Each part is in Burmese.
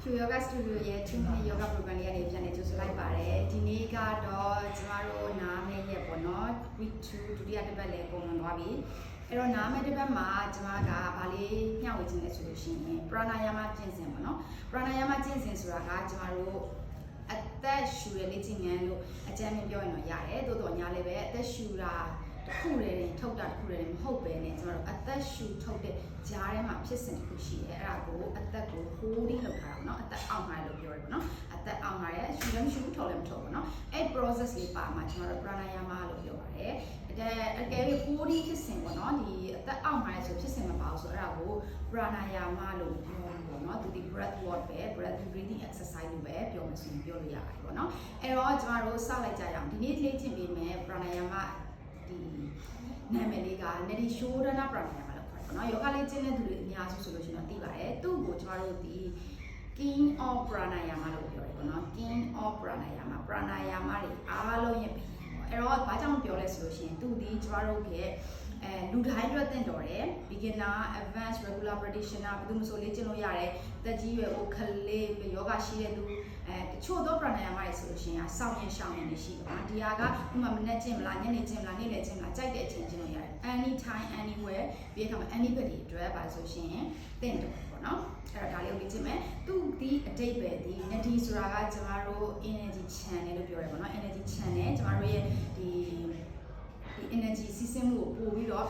ဖြူယောဂစတူဒီယိုရဲ့2 minute yoga program လေးကနေပြန်နေကြိုဆိုလိုက်ပါတယ်ဒီနေ့ကတော့ကျမတို့နားမယ့်ရက်ပေါ့နော် week 2ဒုတိယတစ်ပတ်လည်းပုံမှန်သွားပြီအဲ့တော့နားမယ့်တစ်ပတ်မှာကျမကဗာလေးညှောက်ဝေခြင်းလဲဆိုလို့ရှိရင် pranayama ကျင့်စဉ်ပေါ့နော် pranayama ကျင့်စဉ်ဆိုတာကကျမတို့အသက်ရှူရလေ့ကျင့်ငန်းလို့အကြမ်းမြင်ပြောရင်တော့ရတယ်တိုးတော့ညာလည်းပဲအသက်ရှူတာ တစ်ခုတည်းတင်ထုတ်တာတစ်ခုတည်းတင်မဟုတ်ပဲねကျမတို့အသက်ရှူထုတ်တဲ့ကြားထဲမှာဖြစ်စဉ်တစ်ခုရှိတယ်အဲ့ဒါကိုအသက်ကို holding လုပ်ထားတာပေါ့နော်အသက်အောက်မှာလို့ပြောရပေါ့နော်အသက်အောက်မှာရဲ့ရှူလည်းမရှူဘူးထုတ်လည်းမထုတ်ဘူးနော်အဲ့ process လေးပါမှာကျမတို့ pranayama လို့ပြောပါတယ်အဲ့အကယ်၍ holding ဖြစ်စဉ်ပေါ့နော်ဒီအသက်အောက်မှာဆိုဖြစ်စဉ်မပါဘူးဆိုအဲ့ဒါကို pranayama လို့ပြောတာပေါ့နော်သူဒီ breath work ပဲ breath breathing exercise လို့ပဲပြောမယ်ဆိုရင်ပြောလို့ရတယ်ပေါ့နော်အဲ့တော့ကျမတို့စလိုက်ကြရအောင်ဒီနေ့လေ့ကျင့်ပေးမယ် pranayama ဒီနာမည်လေးက neti shodhana pranayama လို့ခေါ်တယ်ပေါ့နော်ယောဂလေ့ကျင့်တဲ့သူတွေအများစုဆိုလို့ရှိရင်တော့သိပါတယ်သူ့ကိုကျမတို့ဒီ king of pranayama လို့ပြောတယ်ပေါ့နော် king of pranayama pranayama တွေအားလုံးရဲ့ဘီပေါ့အဲ့တော့ဘာကြောင့်ပြောလဲဆိုလို့ရှိရင်သူဒီကျမတို့ရဲ့ အဲလူတိုင်းအတွက်သင့်တော်တယ် beginner advanced regular practitioner ဘယ်သူမှဆိုလေ့ကျင့်လို့ရတယ်တက်ကြီးရွယ်ကိုခလေးယောဂရှိတဲ့သူအဲတချို့သော pranayama တွေဆိုလို့ရှိရင်အဆောင်ရင်ရှောင်းရင်နေရှိပါဒီဟာကဥမာမနေ့ကျင့်မလားညနေကျင့်မလားနေ့လည်ကျင့်မလားကြိုက်တဲ့အချိန်ကျင့်လို့ရတယ် anytime anywhere ပြီးတဲ့အခါမှာ anybody အတွက်ပါဆိုရှင်သင့်တယ်ပေါ့နော်အဲ့တော့ဒါလေးကိုလေ့ကျင့်မယ်သူဒီအတိတ်ပဲဒီ neti ဆိုတာကကျမတို့ energy channel လို့ပြောရဲပေါ့နော် energy channel ကျမတို့ရဲ့ဒီ ဒီ energy စီးဆင်းမှုကိုပို့ပြီးတော့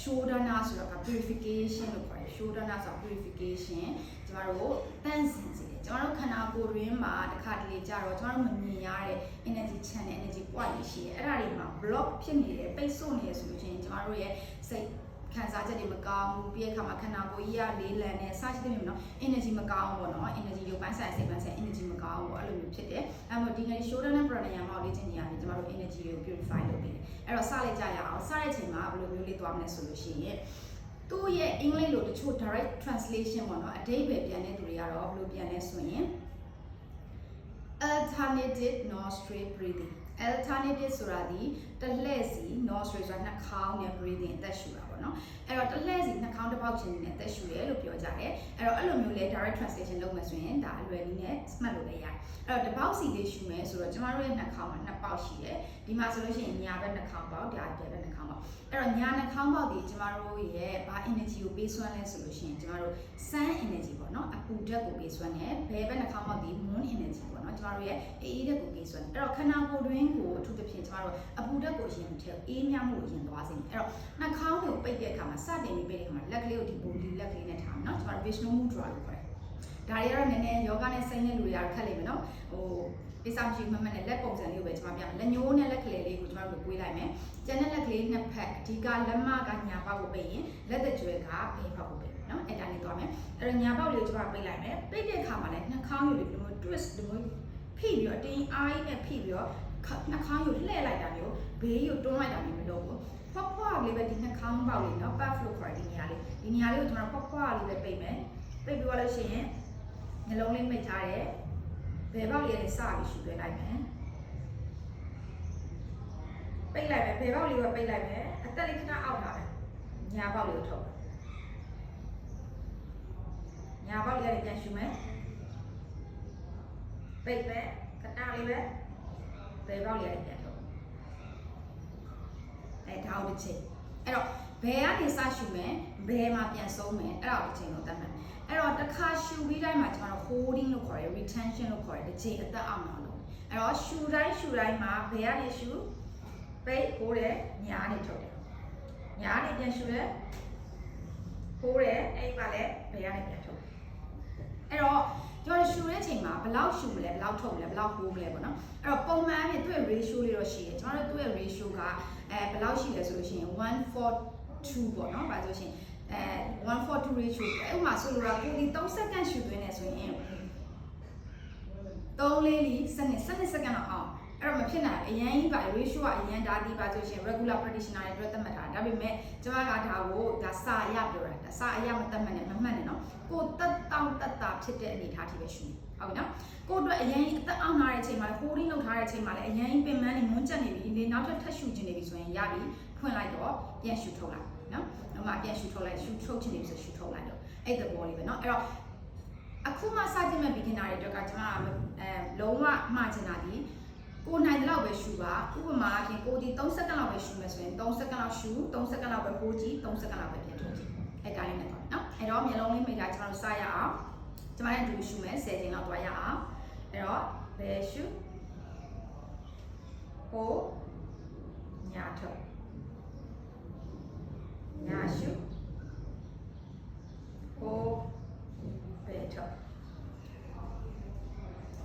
shodana ဆိုတာက purification လို့ခေါ်တယ် shodana ဆိုတာ purification ကျမတို့တန့်စင်စေတယ်ကျမတို့ခန္ဓာကိုယ်တွင်းမှာတစ်ခါတလေကြာတော့ကျမတို့မမြင်ရတဲ့ energy channel energy point တွေရှိတယ်အဲ့ဒါတွေမှာ block ဖြစ်နေတယ်ပိတ်ဆို့နေတယ်ဆိုလို့ချင်းကျမတို့ရဲ့စိတ် ခံစားချက်တွေမကောင်းဘူးပြီးတဲ့အခါမှာခန္ဓာကိုယ်ကြီးကလေးလံနေစသဖြင့်နော် energy မကောင်းဘူးပေါ့နော် energy ရုပ်ပိုင်းဆိုင်စိတ်ပိုင်းဆိုင် energy မကောင်းဘူးပေါ့အဲ့လိုမျိုးဖြစ်တယ်အဲ့တော့ဒီနေ့ shoulder နဲ့ pranayama ကိုလေ့ကျင့်နေရတယ်ကျမတို့ energy ကို purify လုပ်ပေးတယ်အဲ့တော့စလိုက်ကြရအောင်စတဲ့အချိန်မှာဘယ်လိုမျိုးလေးသွားမလဲဆိုလို့ရှိရင်သူ့ရဲ့အင်္ဂလိပ်လိုတချို့ direct translation ပေါ့နော်အဓိပ္ပာယ်ပြန်တဲ့သူတွေကတော့ဘယ်လိုပြန်လဲဆိုရင် alternative nostril breathing alternative ဆိုတာဒီတလှည့်စီ nostril ဆိုတာနှာခေါင်းနဲ့ breathing အသက်ရှူတာ ပေါ့နော်အဲ့တော့တလှည့်စီနှာခေါင်းတစ်ပေါက်ချင်းနဲ့အသက်ရှူတယ်လို့ပြောကြတယ်အဲ့တော့အဲ့လိုမျိုးလဲ direct translation လုပ်မယ်ဆိုရင်ဒါအလွယ်လေးနဲ့မှတ်လို့လည်းရတယ်အဲ့တော့တစ်ပေါက်စီလေးရှူမယ်ဆိုတော့ကျမတို့ရဲ့နှာခေါင်းမှာနှစ်ပေါက်ရှိတယ်ဒီမှာဆိုလို့ရှိရင်ညာဘက်နှာခေါင်းပေါက်ဒါအပြက်ဘက်နှာခေါင်းပေါက်အဲ့တော့ညာနှာခေါင်းပေါက်ဒီကျမတို့ရဲ့ဘာ energy ကိုပေးစွမ်းလဲဆိုလို့ရှိရင်ကျမတို့ sun energy ပေါ့နော်အပူဓာတ်ကိုပေးစွမ်းတယ်ဘယ်ဘက်နှာခေါင်းပေါက်ဒီ moon energy ပေါ့နော်ကျမတို့ရဲ့အေးအေးဓာတ်ကိုပေးစွမ်းတယ်အဲ့တော့ခန္ဓာကိုယ်တွင်းကိုအထူးသဖြင့်ကျမတို့အပူဓာတ်ကိုအရင်ထည့်အေးမြမှုကိုအရင်သွားစေတယ်အဲ့တော့နှာခေါင်းကိုပိတ်တဲ့အခါမှာစတင်ပြီးပိတ်တဲ့အခါမှာလက်ကလေးကိုဒီပုံဒီလက်ကလေးနဲ့ထားမယ်နော်ကျမတို့ Vishnu Mudra လို့ခေါ်တယ်ဒါတွေကတော့နည်းနည်းယောဂနဲ့စိတ်နဲ့လူတွေကတော့ခက်လိမ့်မယ်နော်ဟိုပိစာမရှိမှတ်မှတ်နဲ့လက်ပုံစံလေးကိုပဲကျွန်မပြမယ်လက်ညိုးနဲ့လက်ကလေးလေးကိုကျွန်တော်တို့ကိုွေးလိုက်မယ်ကျန်တဲ့လက်ကလေးနှစ်ဖက်အဓိကလက်မကညာပေါက်ကိုပိတ်ရင်လက်သက်ကျွဲကဘေးပေါက်ကိုပိတ် နော်အဲ့ဒါလေးသွားမယ်အဲ့တော့ညာပေါက်လေးကိုကျွန်မပိတ်လိုက်မယ်ပိတ်တဲ့အခါမှာလည်းနှာခေါင်းကိုဒီလိုမျိုး twist ဒီလိုဖိပြီးတော့တင်းအားကြီးနဲ့ဖိပြီးတော့နှာခေါင်းကိုလှည့်လိုက်တာမျိုးဘေးကိုတွန်းလိုက်တာမျိုးမလုပ်ဘူးဖွားဖွားလေးပဲဒီနှာခေါင်းပေါက်လေးနော် puff လို့ခေါ်တဲ့ဒီနေရာလေးဒီနေရာလေးကိုကျွန်တော်ဖွားဖွားလေးပဲပိတ်မယ်ပိတ်ပြီးသွားလို့ရှိရင်နှလုံးလေးမိတ်ထားတယ်ဘယ်ပေါက်လေးလဲစပြီးရှူပေးလိုက်မယ်ပိတ်လိုက်မယ်ဘယ်ပေါက်လေးကိုပိတ်လိုက်မယ်အသက်လေးခဏအောက်ထားမယ်ညာပေါက်လေးကိုထုတ် ညာပေါက်လေးလည်းပြန်ရှူမယ်ပိတ်မယ်ခဏလေးပဲဘယ်ပေါက်လေးလည်းပြန်ထုတ်အဲဒါကိုတစ်ချိန်အဲ့တော့ဘယ်ကနေစရှူမယ်ဘယ်မှာပြန်ဆုံးမယ်အဲ့ဒါကိုတစ်ချိန်လို့သတ်မှတ်အဲ့တော့တစ်ခါရှူပြီးတိုင်းမှာကျွန်တော်တို့ holding လို့ခေါ်တယ် retention လို့ခေါ်တယ်တစ်ချိန်အသက်အောင်အောင်လို့အဲ့တော့ရှူတိုင်းရှူတိုင်းမှာဘယ်ကနေရှူပိတ်ဟိုးတယ်ညာနေထုတ်တယ်ညာနေပြန်ရှူတယ်ဟိုးတယ်အဲ့မှာလည်းဘယ်ကနေပြန်ထုတ် အဲ့တော့ကျွန်တော်ရှူတဲ့ချိန်မှာဘယ်လောက်ရှူမလဲဘယ်လောက်ထုတ်မလဲဘယ်လောက်ဟိုးမလဲပေါ့နော်အဲ့တော့ပုံမှန်နဲ့သူ့ရဲ့ ratio လေးတော့ရှိတယ်ကျွန်တော်တို့သူ့ရဲ့ ratio ကအဲဘယ်လောက်ရှိလဲဆိုလို့ရှိရင်1 4 2ပေါ့နော်။ဘာလို့ရှိရင်အဲ142 ratio အဲ့ဥမာဆိုလိုတာကိုဒီ3စက္ကန့်ရှူသွင်းနေဆိုရင်3လေးလီစနစ်စနစ်စက္ကန့်တော့အောင်အဲ့တော့မဖြစ်နိုင်အရန်ကြီးပါ ratio ကအရန်ဒါဒီပါဆိုရှင် regular practitioner တွေအတွက်သတ်မှတ်တာဒါပေမဲ့ကျွန်မကဒါကိုဒါစာအရပြောတာဒါစာအရမသတ်မှတ်နဲ့မမှတ်နဲ့နော်ကိုတက်တောင့်တက်တာ ဖြစ်တဲ့အနေအထားထိပဲရှုနေဟုတ်ပြီနော်ကိုအတွက်အရင်အသက်အောင်လာတဲ့အချိန်မှာလည်းကိုရင်းလောက်ထားတဲ့အချိန်မှာလည်းအရင်ပင်မန်းနေမွန်းကျက်နေပြီနေနောက်ထပ်ထပ်ရှုချင်နေပြီဆိုရင်ရပြီဖွင့်လိုက်တော့ပြန်ရှုထုတ်လိုက်နော်ဥမာပြန်ရှုထုတ်လိုက်ရှုထုတ်ချင်နေပြီဆိုရှုထုတ်လိုက်တော့အဲ့ဒီဘောလေးပဲနော်အဲ့တော့အခုမှစတင်မဲ့ beginner တွေအတွက်ကကျွန်မအဲလုံးဝမှားချင်တာဒီကိုနိုင်တဲ့လောက်ပဲရှူပါဥပမာအပြင်ကိုဒီ3စက္ကန့်လောက်ပဲရှူမယ်ဆိုရင်3စက္ကန့်လောက်ရှူ3စက္ကန့်လောက်ပဲဟိုးကြည့်3စက္ကန့်လောက်ပဲပြန်ထုတ်ကြည့်အဲတိုင်းနဲ့တော့နော်အဲ့တော့မျက်လုံးလေးမိတ်တာကျွန်တော်စရအောင် ကျွန်မလည်းဒီရှူမယ်10ချိန်လောက်သွားရအောင်အဲ့တော့ဘယ်ရှူဟိုညာထုတ်ညာရှူဟိုဘယ်ထုတ်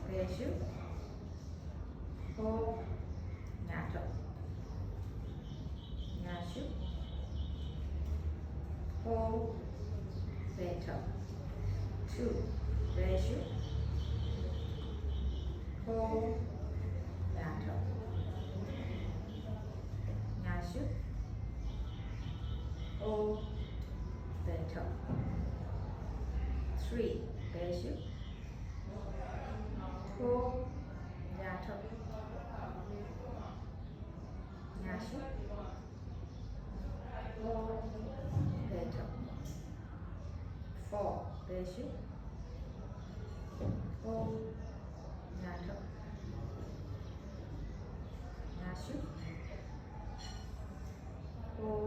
ဘယ်ရှူဟိုညာထုတ်ညာရှူဟိုဘယ်ထုတ် two ဘယ်ရှူဟိုညာထုတ်ညာရှူဟိုဘယ်ထုတ် three ဘယ်ရှူဟိုညာထုတ်ညာရှူဟိုဘယ်ထုတ် four ဘယ်ရှူဟိုညာထုတ်ညာရှူဟို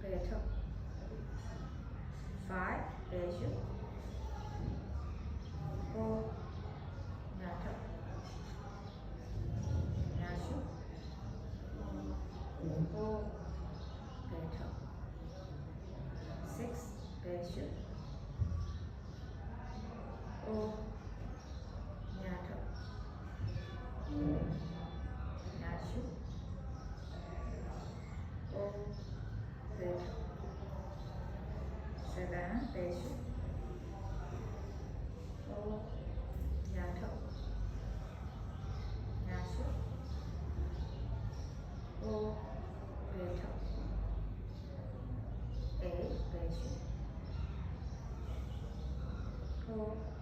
ဘယ်ထုတ် five ဘယ်ရှူဟိုညာထုတ်ညာရှူဟိုဘယ်ထုတ် six ဘယ်ရှူဟိုညာထုတ်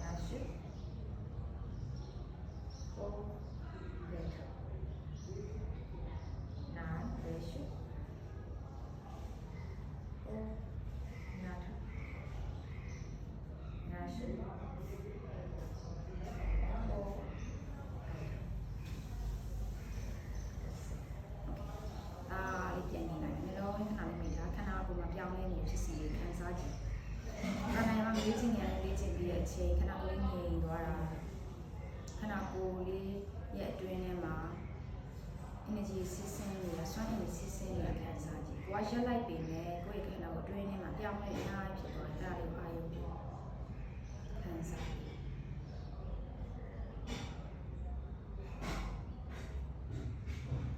ညာရှူဟိုဘယ်ထုတ် seven ဘယ်ရှူဟိုညာထုတ်ညာရှူဟိုဘယ်ထုတ် eight ဘယ်ရှူဟိုညာထုတ်ညာရှူဟိုဘယ်ထုတ် nine ဘယ်ရှူ ဟိုညာထုတ်ညာရှူဟိုအာလေးပြန်နေလိုက်မယ်လုံးခဏလေးမိတာခဏကိုမပြောင်းလဲနေဖြစ်စီလေးခံစားကြည့်ခဏရမလေးချင်းနေရလေးချင်းပြီးတဲ့အချိန်ခဏကိုလေးငြိမ်သွားတာခဏကိုလေးရဲ့အတွင်းထဲမှာ energy စီးဆင်းနေတာစွမ်းအင်စီးဆင်းနေတာခံစားကြည့်ကိုက ရက်လိုက်ပေမဲ့ကိုယ့်ရဲ့ခန္ဓာကိုယ်အတွင်းထဲမှာပြောင်းလဲအများကြီးဖြစ်သွားတယ်ဒါလေးပါရုံပြုခံစားကြည့်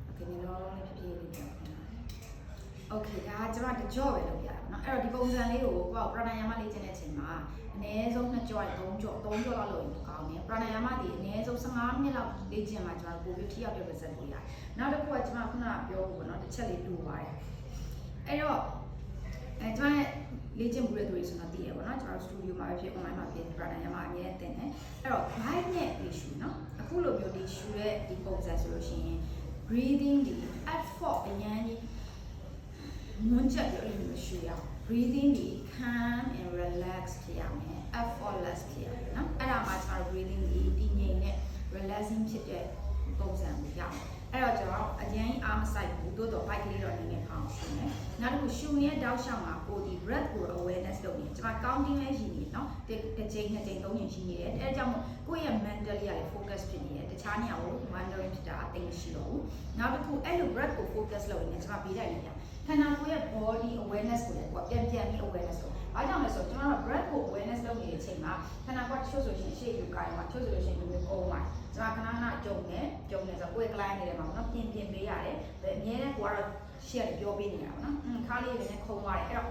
โอเคဒီလိုလေးဖြစ်ဖြစ်လေးပြောင်းနေတာโอเคဒါကကျွန်မတကြော့ပဲလုပ်ရတာเนาะအဲ့တော့ဒီပုံစံလေးကိုကိုကပရဏာယာမလေ့ကျင့်တဲ့အချိန်မှာအနည်းဆုံး2ကြော့3ကြော့3ကြော့လောက်လုပ်ရင်ကောင်းတယ်ပရဏာယာမဒီအနည်းဆုံး15မိနစ်လောက်လေ့ကျင့်မှကျွန်တော်ပိုပြီးထိရောက်တဲ့ result ကိုရတယ်နောက်တစ်ခုကကျွန်မခုနကပြောဖို့ပေါ့နော်တစ်ချက်လေးတူပါတယ် အဲ့တော့အဲကျွန်မလေ့ကျင့်မှုတဲ့သူတွေဆိုတော့သိရပါတော့ကျွန်တော်စတူဒီယိုမှာပဲဖြစ် online မှာဖြစ်ပရဏာယာမအမြဲတင်တယ်အဲ့တော့ vibe နဲ့ issue เนาะအခုလိုမျိုးဒီ issue ရဲ့ဒီပုံစံဆိုလို့ရှိရင် breathing ဒီ effort အရင်ကြီးမွန်းချက်ပြီးအဲ့လိုမျိုးရှူရအောင် breathing ဒီ calm and relax ဖြစ်ရမယ် effortless ဖြစ်ရမယ်เนาะအဲ့ဒါမှကျွန်တော် breathing ဒီတည်ငြိမ်တဲ့ relaxing ဖြစ်တဲ့ပုံစံကိုရအောင် အဲ့တော့ကျွန်တော်အရင်အားမဆိုင်ဘူးတိုးတော့ bike လေးတော့နည်းနည်းဖောင်းရှင်းမယ်နောက်တစ်ခုရှူရဲ့တောက်လျှောက်မှာကိုဒီ breath ကို awareness လုပ်နေကျွန်မ counting လေးရှိနေเนาะတစ်ချိန်နှစ်ချိန်သုံးချိန်ရှိနေတယ်အဲဒါကြောင့်မို့ကိုယ့်ရဲ့ mentally ကလည်း focus ဖြစ်နေတယ်တခြားနေရာကို wandering ဖြစ်တာအသိမရှိတော့ဘူးနောက်တစ်ခုအဲ့လို breath ကို focus လုပ်နေကျွန်မပေးလိုက်လိမ့်မယ်ခန္ဓာကိုယ်ရဲ့ body awareness ကိုလည်းကိုယ်ပြန်ပြန်ပြီး awareness လုပ်။အားကြောင့်လဲဆိုတော့ကျွန်တော်တို့ breath ကို awareness လုပ်နေတဲ့အချိန်မှာခန္ဓာကိုယ်တချို့ဆိုရှင်ရှေ့ယူကိုင်းမှာတချို့ဆိုလို့ရှင်ဒီလိုပုံမှာကျွန်တော်ခဏခဏကြုံနေကြုံနေဆိုတော့ကိုယ် client နေတယ်မှာပေါ့နော်ပြင်ပြင်ပေးရတယ်။ဒါအမြဲတမ်းကိုကတော့ ရှေ့ကပြောပေးနေတာပေါ့နော်။အင်းခါလေးတွေနဲ့ခုံသွားတယ်အဲ့တော့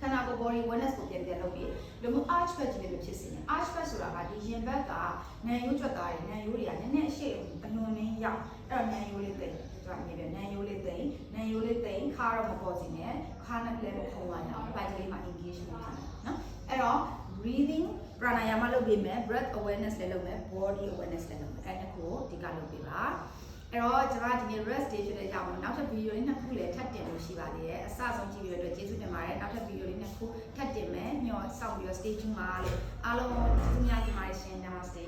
ခန္ဓာကိုယ် body awareness ကိုပြန်ပြန်လုပ်ပြီးလူမျိုး arch back ကြီးလေးဖြစ်စေတယ် arch back ဆိုတာကဒီရင်ဘက်ကနံရိုးကြွက်သားတွေနံရိုးတွေကနည်းနည်းအရှိအလွန်မင်းရောက်အဲ့တော့နံရိုးလေးသိကျွန်တော်မြေပြနံရိုးလေးသိနံရိုးလေးသိခါတော့မပေါ်စီနဲ့ခါနဲ့လည်းမခုံရအောင်ပိုက်ကလေးမှာ engage လုပ်ထားတယ်နော်အဲ့တော့ breathing pranayama လုပ်ပြီးမယ် breath awareness လည်းလုပ်မယ် body awareness လည်းလုပ်မယ်အဲ့ဒါကိုဒီကလုပ်ပြီးပါ အဲ့တော့ကျွန်မဒီနေ့ rest day ဖြစ်တဲ့အကြောင်းကိုနောက်ထပ် video လေးနှစ်ခုလည်းထပ်တင်လို့ရှိပါသေးတယ်အစဆုံးကြည့်ပြီးတော့အတွက်ကျေးဇူးတင်ပါတယ်နောက်ထပ် video လေးနှစ်ခုထပ်တင်မယ်ညောစောင့်ပြီးတော့ stay tuned ပါလို့အားလုံးကျေးဇူးများတင်ပါတယ်ရှင် namaste